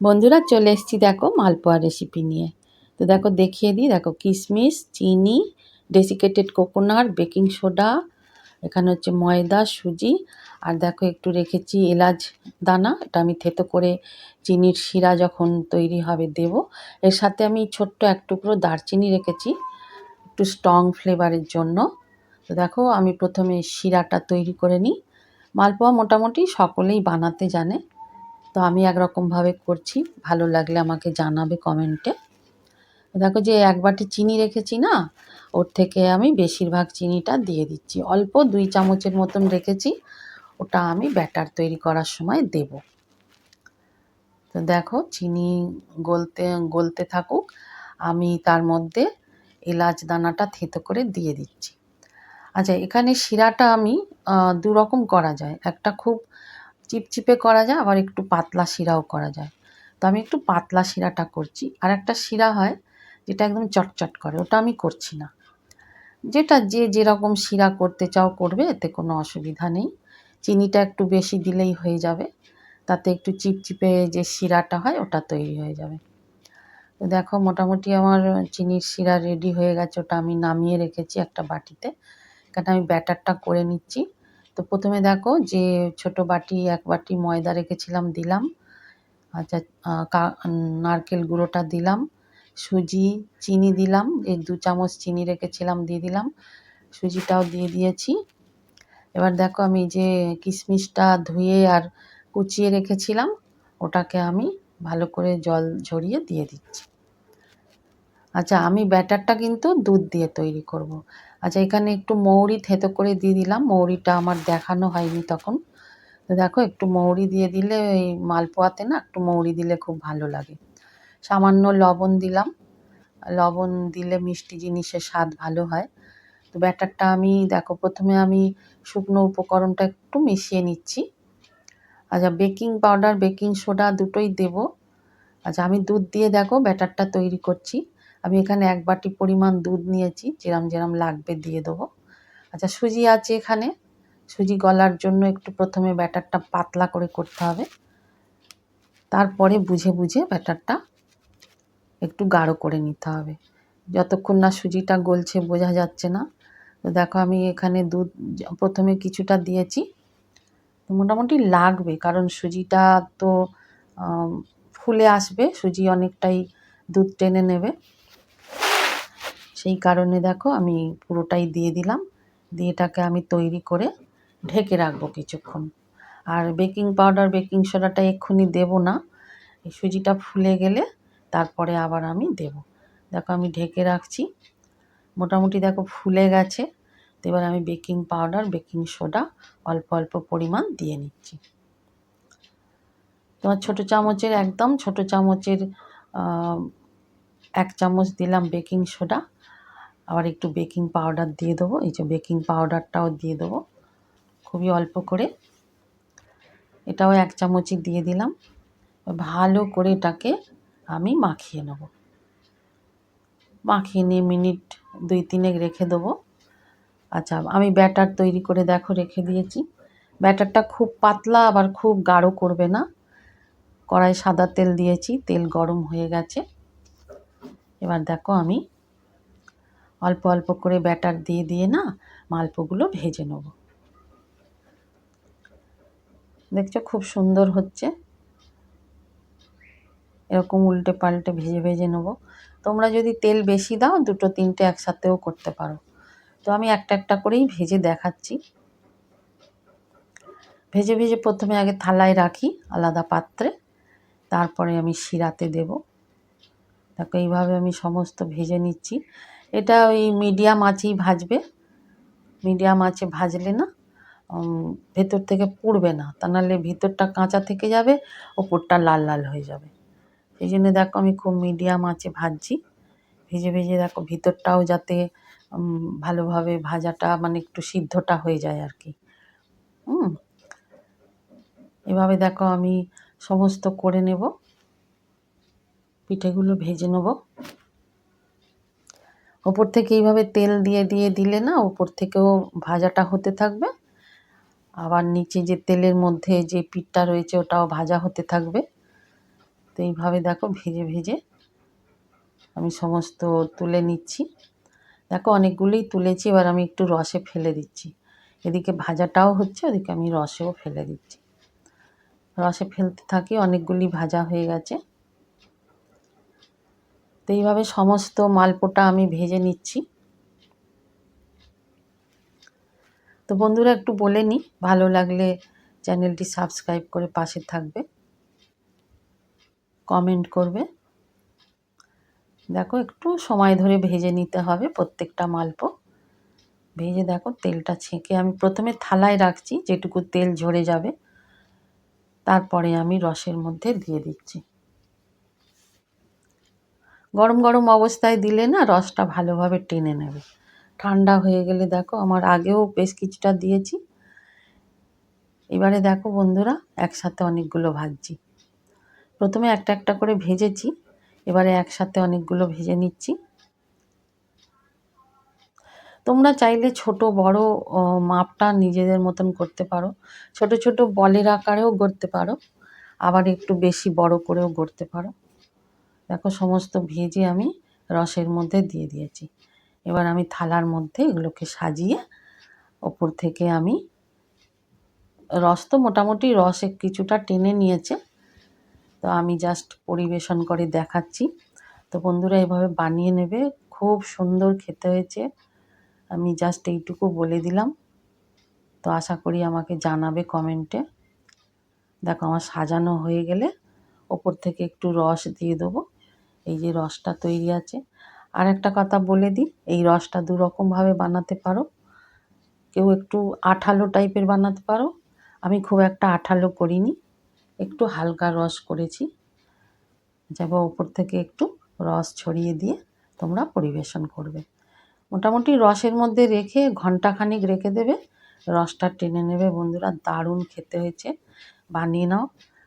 বন্ধুরা, চলে এসেছি দেখো মালপোয়া রেসিপি নিয়ে। তো দেখো, দেখিয়ে দিই। দেখো, কিশমিশ, চিনি ডেসিকেটেড কোকোনাট বেকিং সোডা এখানে হচ্ছে ময়দা, সুজি, আর দেখো, একটু রেখেছি এলাচ দানা। এটা আমি থেতো করে চিনির শিরা যখন তৈরি হবে দেব। এর সাথে আমি ছোট্ট এক টুকরো দারচিনি রেখেছি, একটু স্ট্রং ফ্লেভারের জন্য। তো দেখো, আমি প্রথমে শিরাটা তৈরি করে নিই। মালপোয়া মোটামুটি সকলেই বানাতে জানে। তো আমি একরকমভাবে করছি। ভালো লাগলে আমাকে জানাবে কমেন্টে। দেখো যে এক বাটি চিনি রেখেছি না, ওর থেকে আমি বেশিরভাগ চিনিটা দিয়ে দিচ্ছি। অল্প দুই চামচের মতন রেখেছি, ওটা আমি ব্যাটার তৈরি করার সময় দেব। তো দেখো চিনি গলতে গলতে থাকুক, আমি তার মধ্যে এলাচ দানাটা থেতো করে দিয়ে দিচ্ছি। আচ্ছা এখানে শিরাটা আমি দু রকম করা যায়। একটা খুব চিপচিপে করা যায়, আবার একটু পাতলা শিরাও করা যায়। তো আমি একটু পাতলা শিরাটা করছি। আর একটা শিরা হয় যেটা একদম চটচট করে, ওটা আমি করছি না। যেটা যে যেরকম শিরা করতে চাও করবে, এতে কোনো অসুবিধা নেই। চিনিটা একটু বেশি দিলেই হয়ে যাবে। তাতে একটু চিপচিপে যে শিরাটা হয়, ওটা তৈরি হয়ে যাবে। তো দেখো, মোটামুটি আমার চিনির শিরা রেডি হয়ে গেছে। ওটা আমি নামিয়ে রেখেছি একটা বাটিতে। এখানে আমি ব্যাটারটা করে নিচ্ছি। তো প্রথমে দেখো যে ছোট বাটি, এক বাটি ময়দা রেখেছিলাম, দিলাম। আচ্ছা নারকেল গুঁড়োটা দিলাম। সুজি, চিনি দিলাম এই দু চামচ চিনি রেখেছিলাম, দিয়ে দিলাম। সুজিটাও দিয়ে দিয়েছি। এবার দেখো আমি যে কিশমিশটা ধুয়ে আর কুচিয়ে রেখেছিলাম, ওটাকে আমি ভালো করে জল ঝরিয়ে দিয়ে দিচ্ছি। আচ্ছা আমি ব্যাটারটা কিন্তু দুধ দিয়ে তৈরি করব। আচ্ছা এখানে একটু মৌরি থেতো করে দিয়ে দিলাম। মৌরিটা আমার দেখানো হয়নি তখন। দেখো, একটু মৌরি দিয়ে দিলে ওই মালপোয়াতে না, একটু মৌরি দিলে খুব ভালো লাগে। সামান্য লবণ দিলাম। লবণ দিলে মিষ্টি জিনিসের স্বাদ ভালো হয়। তো ব্যাটারটা আমি, দেখো, প্রথমে আমি শুকনো উপকরণটা একটু মিশিয়ে নিচ্ছি। আচ্ছা বেকিং পাউডার, বেকিং সোডা দুটোই দেব। আচ্ছা আমি দুধ দিয়ে, দেখো, ব্যাটারটা তৈরি করছি। আমি এখানে এক বাটি পরিমাণ দুধ নিয়েছি, যেরম যেরম লাগবে দিয়ে দেবো। আচ্ছা সুজি আছে এখানে। সুজি গলার জন্য একটু প্রথমে ব্যাটারটা পাতলা করে করতে হবে। তারপরে বুঝে বুঝে ব্যাটারটা একটু গাঢ় করে নিতে হবে। যতক্ষণ না সুজিটা গলছে, বোঝা যাচ্ছে না। তো দেখো, আমি এখানে দুধ প্রথমে কিছুটা দিয়েছি। মোটামুটি লাগবে, কারণ সুজিটা তো ফুলে আসবে। সুজি অনেকটাই দুধ টেনে নেবে। সেই কারণে দেখো আমি পুরোটাই দিয়ে দিলাম। দিয়ে এটাকে আমি তৈরি করে ঢেকে রাখব কিছুক্ষণ। আর বেকিং পাউডার, বেকিং সোডাটা এক্ষুনি দেব না। এই সুজিটা ফুলে গেলে তারপরে আবার আমি দেব। দেখো আমি ঢেকে রাখছি। মোটামুটি দেখো ফুলে গেছে। তো এবার আমি বেকিং পাউডার, বেকিং সোডা অল্প অল্প পরিমাণ দিয়ে নিচ্ছি। তোমার ছোটো চামচের, একদম ছোট চামচের এক চামচ দিলাম বেকিং সোডা। আবার একটু বেকিং পাউডার দিয়ে দেবো। এই যে বেকিং পাউডারটাও দিয়ে দেবো। খুবই অল্প করে। এটাও এক চামচই দিয়ে দিলাম। ভালো করে এটাকে আমি মাখিয়ে নেব। মাখিয়ে নিয়ে মিনিট দুই তিনেক রেখে দেবো। আচ্ছা আমি ব্যাটার তৈরি করে দেখো, রেখে দিয়েছি। ব্যাটারটা খুব পাতলা, আবার খুব গাঢ় করবে না। কড়াই সাদা তেল দিয়েছি, তেল গরম হয়ে গেছে। এবার দেখো আমি অল্প অল্প করে ব্যাটার দিয়ে দিয়ে না মালপোগুলো ভেজে নেব। দেখছ খুব সুন্দর হচ্ছে। এরকম উল্টে পাল্টে ভেজে ভেজে নেব। তোমরা যদি তেল বেশি দাও, দুটো তিনটে একসাথেও করতে পারো। তো আমি একটা একটা করেই ভেজে দেখাচ্ছি। ভেজে ভেজে প্রথমে আগে থালায় রাখি আলাদা পাত্রে, তারপরে আমি শিরাতে দেব। দেখো এইভাবে আমি সমস্ত ভেজে নিচ্ছি। এটা ওই মিডিয়াম আঁচেই ভাজবে। মিডিয়াম আঁচে ভাজলে না ভেতর থেকে পুড়বে না। তা নাহলে ভিতরটা কাঁচা থেকে যাবে, ওপরটা লাল লাল হয়ে যাবে। সেই জন্য দেখো আমি খুব মিডিয়াম আঁচে ভাজছি। ভেজে ভেজে দেখো ভিতরটাও যাতে ভালোভাবে ভাজাটা মানে একটু সিদ্ধটা হয়ে যায় আর কি। হুম। এভাবে দেখো আমি সমস্ত করে নেব। পিঠেগুলো ভেজে নেব। ওপর থেকে এইভাবে তেল দিয়ে দিয়ে দিলে না ওপর থেকেও ভাজাটা হতে থাকবে। আবার নিচে যে তেলের মধ্যে যে পিঠটা রয়েছে ওটাও ভাজা হতে থাকবে। তো এইভাবে দেখো ভেজে ভেজে আমি সমস্ত তুলে নিচ্ছি। দেখো অনেকগুলোই তুলেছি, এবার আমি একটু রসে ফেলে দিচ্ছি। এদিকে ভাজাটাও হচ্ছে, ওদিকে আমি রসেও ফেলে দিচ্ছি। রসে ফেলতে থাকি, অনেকগুলি ভাজা হয়ে গেছে। তো এইভাবে সমস্ত মালপোটা আমি ভেজে নিচ্ছি। তো বন্ধুরা একটু বলে নিই ভালো লাগলে চ্যানেলটি সাবস্ক্রাইব করে পাশে থাকবে। কমেন্ট করবে। দেখো একটু সময় ধরে ভেজে নিতে হবে প্রত্যেকটা মালপো। ভেজে দেখো তেলটা ছেঁকে আমি প্রথমে থালায় রাখছি, যেটুকু তেল ঝরে যাবে। তারপরে আমি রসের মধ্যে দিয়ে দিচ্ছি। গরম গরম অবস্থায় দিলে না রসটা ভালোভাবে টেনে নেবে। ঠান্ডা হয়ে গেলে দেখো আমার আগেও বেশ কিছুটা দিয়েছি। এবারে দেখো বন্ধুরা, একসাথে অনেকগুলো ভাজছি। প্রথমে একটা একটা করে ভেজেছি, এবারে একসাথে অনেকগুলো ভেজে নিচ্ছি। তোমরা চাইলে ছোট বড় মাপটা নিজেদের মতন করতে পারো। ছোট ছোট বলের আকারেও গড়তে পারো, আবার একটু বেশি বড় করেও গড়তে পারো। দেখো সমস্ত ভেজে আমি রসের মধ্যে দিয়ে দিয়েছি। এবার আমি থালার মধ্যে এগুলোকে সাজিয়ে ওপর থেকে আমি রস তো মোটামুটি রস কিছুটা টেনে নিয়েছে। তো আমি জাস্ট পরিবেশন করে দেখাচ্ছি। তো বন্ধুরা এভাবে বানিয়ে নেবে, খুব সুন্দর খেতে হয়েছে। আমি জাস্ট এইটুকু বলে দিলাম। তো আশা করি আমাকে জানাবে কমেন্টে দেখো আমার সাজানো হয়ে গেলে ওপর থেকে একটু রস দিয়ে দেবো। এই যে রসটা তৈরি আছে। আর একটা কথা বলে দিই, এই রসটা দু রকমভাবে বানাতে পারো। কেউ একটু আঠালো টাইপের বানাতে পারো। আমি খুব একটা আঠালো করিনি, একটু হালকা রস করেছি। যাব ওপর থেকে একটু রস ছড়িয়ে দিয়ে তোমরা পরিবেশন করবে। মোটামুটি রসের মধ্যে রেখে ঘন্টাখানিক রেখে দেবে। রসটা টেনে নেবে। বন্ধুরা, দারুণ খেতে হয়েছে। বানিয়ে নাও।